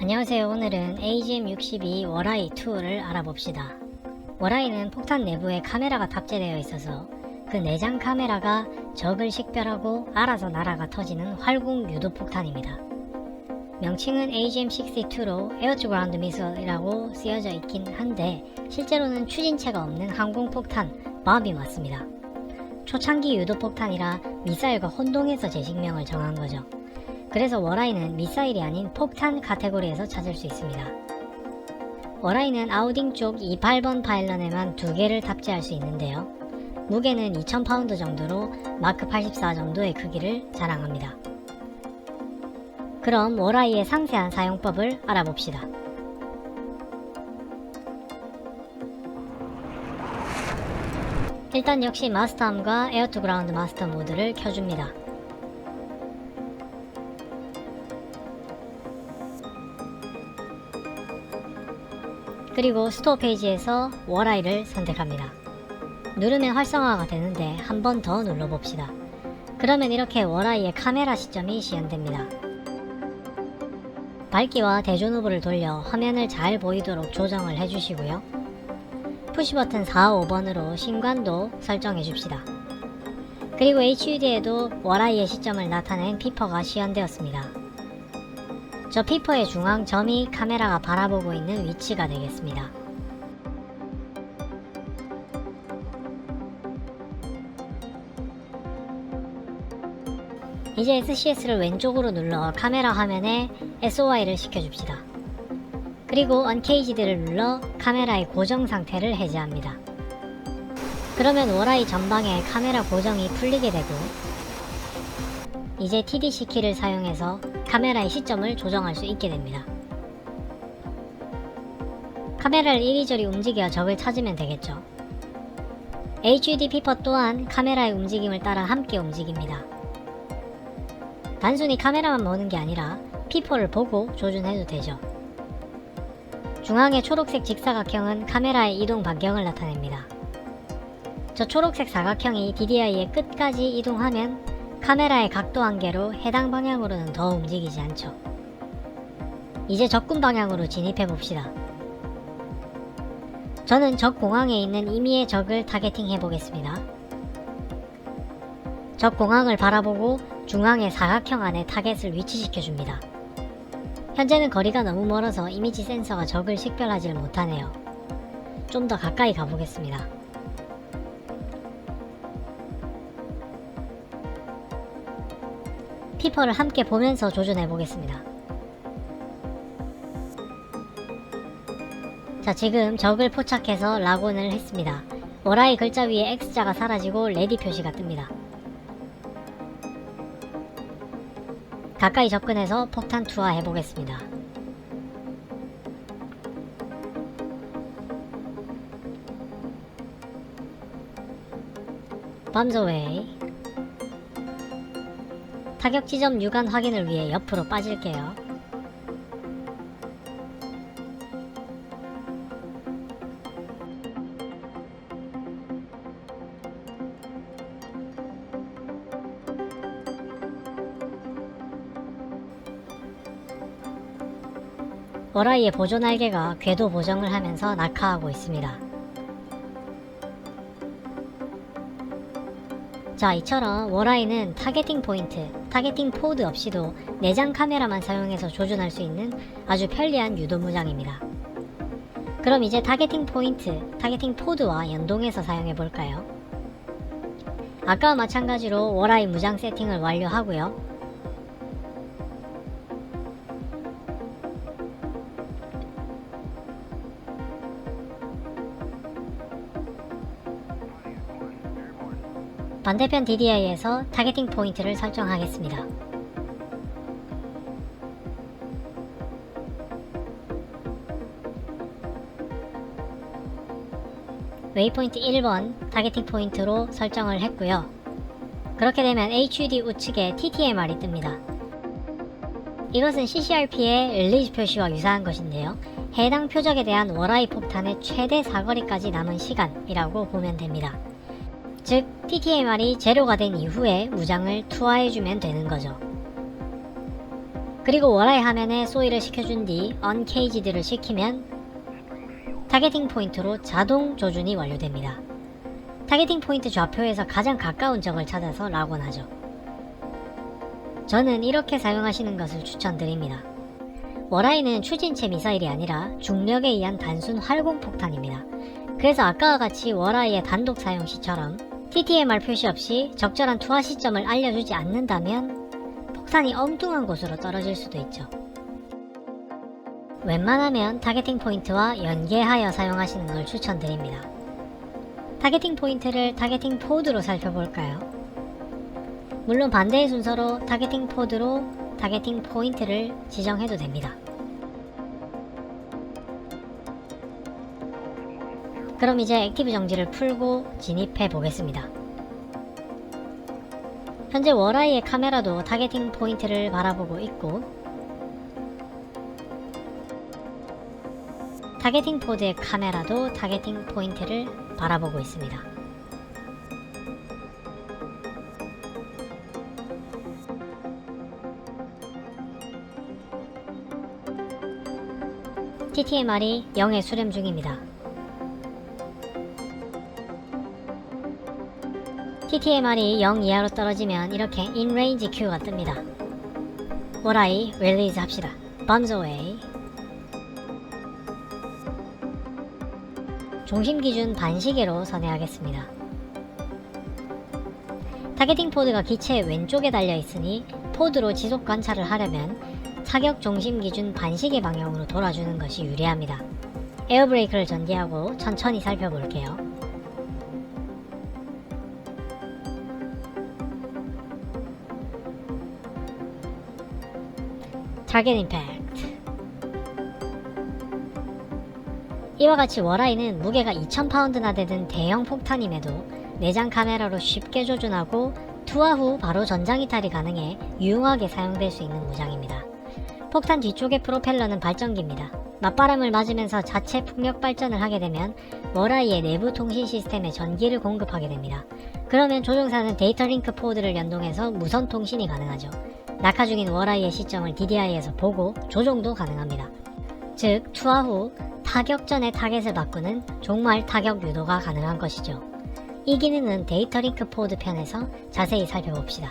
안녕하세요. 오늘은 AGM62 워라이 2를 알아봅시다. 워라이는 폭탄 내부에 카메라가 탑재되어 있어서 그 내장 카메라가 적을 식별하고 알아서 날아가 터지는 활공 유도 폭탄입니다. 명칭은 AGM-62로 에어투그라운드 미술이라고 쓰여져 있긴 한데 실제로는 추진체가 없는 항공폭탄 밤이 맞습니다. 초창기 유도 폭탄이라 미사일과 혼동해서 제식명을 정한 거죠. 그래서 워라이는 미사일이 아닌 폭탄 카테고리에서 찾을 수 있습니다. 워라이는 아우딩 쪽 28번 파일런에만 두 개를 탑재할 수 있는데요. 무게는 2000파운드 정도로 마크 84 정도의 크기를 자랑합니다. 그럼 워라이의 상세한 사용법을 알아봅시다. 일단 역시 마스터암과 에어투그라운드 마스터 모드를 켜줍니다. 그리고 스토어 페이지에서 워라이를 선택합니다. 누르면 활성화가 되는데 한 번 더 눌러봅시다. 그러면 이렇게 워라이의 카메라 시점이 시연됩니다. 밝기와 대존 후보를 돌려 화면을 잘 보이도록 조정을 해주시고요. 푸시 버튼 4, 5번으로 신관도 설정해 줍시다. 그리고 HUD에도 워라이의 시점을 나타낸 피퍼가 시연되었습니다. 저 피퍼의 중앙 점이 카메라가 바라보고 있는 위치가 되겠습니다. 이제 SCS를 왼쪽으로 눌러 카메라 화면에 SOI를 시켜줍시다. 그리고 언케이지드를 눌러 카메라의 고정 상태를 해제합니다. 그러면 워라이 전방에 카메라 고정이 풀리게 되고 이제 TDC 키를 사용해서 카메라의 시점을 조정할 수 있게 됩니다. 카메라를 이리저리 움직여 적을 찾으면 되겠죠. HUD 피퍼 또한 카메라의 움직임을 따라 함께 움직입니다. 단순히 카메라만 보는 게 아니라 피퍼를 보고 조준해도 되죠. 중앙의 초록색 직사각형은 카메라의 이동 반경을 나타냅니다. 저 초록색 사각형이 DDI의 끝까지 이동하면 카메라의 각도 한계로 해당 방향으로는 더 움직이지 않죠. 이제 적군 방향으로 진입해 봅시다. 저는 적 공항에 있는 임의의 적을 타겟팅 해 보겠습니다. 적 공항을 바라보고 중앙의 사각형 안에 타겟을 위치시켜 줍니다. 현재는 거리가 너무 멀어서 이미지 센서가 적을 식별하지 못하네요. 좀 더 가까이 가보겠습니다. 피퍼를 함께 보면서 조준해 보겠습니다. 자, 지금 적을 포착해서 라곤을 했습니다. 워라이 글자 위에 X자가 사라지고 레디 표시가 뜹니다. 가까이 접근해서 폭탄 투하 해보겠습니다. 밤저웨이 타격 지점 유관 확인을 위해 옆으로 빠질게요. 워라이의 보조 날개가 궤도 보정을 하면서 낙하하고 있습니다. 자, 이처럼 워라이는 타겟팅 포인트, 타겟팅 포드 없이도 내장 카메라만 사용해서 조준할 수 있는 아주 편리한 유도 무장입니다. 그럼 이제 타겟팅 포인트, 타겟팅 포드와 연동해서 사용해 볼까요? 아까와 마찬가지로 워라이 무장 세팅을 완료하고요. 반대편 DDI에서 타겟팅 포인트를 설정하겠습니다. 웨이포인트 1번 타겟팅 포인트로 설정을 했고요. 그렇게 되면 HUD 우측에 TTMR이 뜹니다. 이것은 CCRP의 릴리즈 표시와 유사한 것인데요. 해당 표적에 대한 워라이 폭탄의 최대 사거리까지 남은 시간이라고 보면 됩니다. 즉 TTMR이 제로가 된 이후에 무장을 투하해주면 되는 거죠. 그리고 월화의 화면에 소위를 시켜준 뒤 언케이지드를 시키면 타겟팅 포인트로 자동 조준이 완료됩니다. 타겟팅 포인트 좌표에서 가장 가까운 적을 찾아서 락온하죠. 저는 이렇게 사용하시는 것을 추천드립니다. 워라이는 추진체 미사일이 아니라 중력에 의한 단순 활공 폭탄입니다. 그래서 아까와 같이 워라이의 단독 사용 시처럼 TTMR 표시 없이 적절한 투하 시점을 알려주지 않는다면 폭탄이 엉뚱한 곳으로 떨어질 수도 있죠. 웬만하면 타겟팅 포인트와 연계하여 사용하시는 걸 추천드립니다. 타겟팅 포인트를 타겟팅 포드로 살펴볼까요? 물론 반대의 순서로 타겟팅 포드로 타겟팅 포인트를 지정해도 됩니다. 그럼 이제 액티브 정지를 풀고 진입해 보겠습니다. 현재 워라이의 카메라도 타겟팅 포인트를 바라보고 있고 타겟팅 포드의 카메라도 타겟팅 포인트를 바라보고 있습니다. TTMR이 0에 수렴 중입니다. TTMR이 0 이하로 떨어지면 이렇게 인레인지 큐가 뜹니다. 오라이 릴리즈 합시다. Away. 중심 기준 반시계로 선회하겠습니다. 타겟팅 포드가 기체 왼쪽에 달려 있으니 포드로 지속 관찰을 하려면 사격 중심 기준 반시계 방향으로 돌아주는 것이 유리합니다. 에어브레이크를 전개하고 천천히 살펴볼게요. 타겟 임팩트 이와 같이 워라이는 무게가 2000파운드나 되는 대형 폭탄임에도 내장 카메라로 쉽게 조준하고 투하 후 바로 전장 이탈이 가능해 유용하게 사용될 수 있는 무장입니다. 폭탄 뒤쪽의 프로펠러는 발전기입니다. 맞바람을 맞으면서 자체 풍력 발전을 하게 되면 워라이의 내부 통신 시스템에 전기를 공급하게 됩니다. 그러면 조종사는 데이터 링크 포드를 연동해서 무선 통신이 가능하죠. 낙하 중인 워라이의 시점을 DDI에서 보고 조종도 가능합니다. 즉, 투하 후 타격 전에 타겟을 바꾸는 종말 타격 유도가 가능한 것이죠. 이 기능은 데이터 링크 포드 편에서 자세히 살펴봅시다.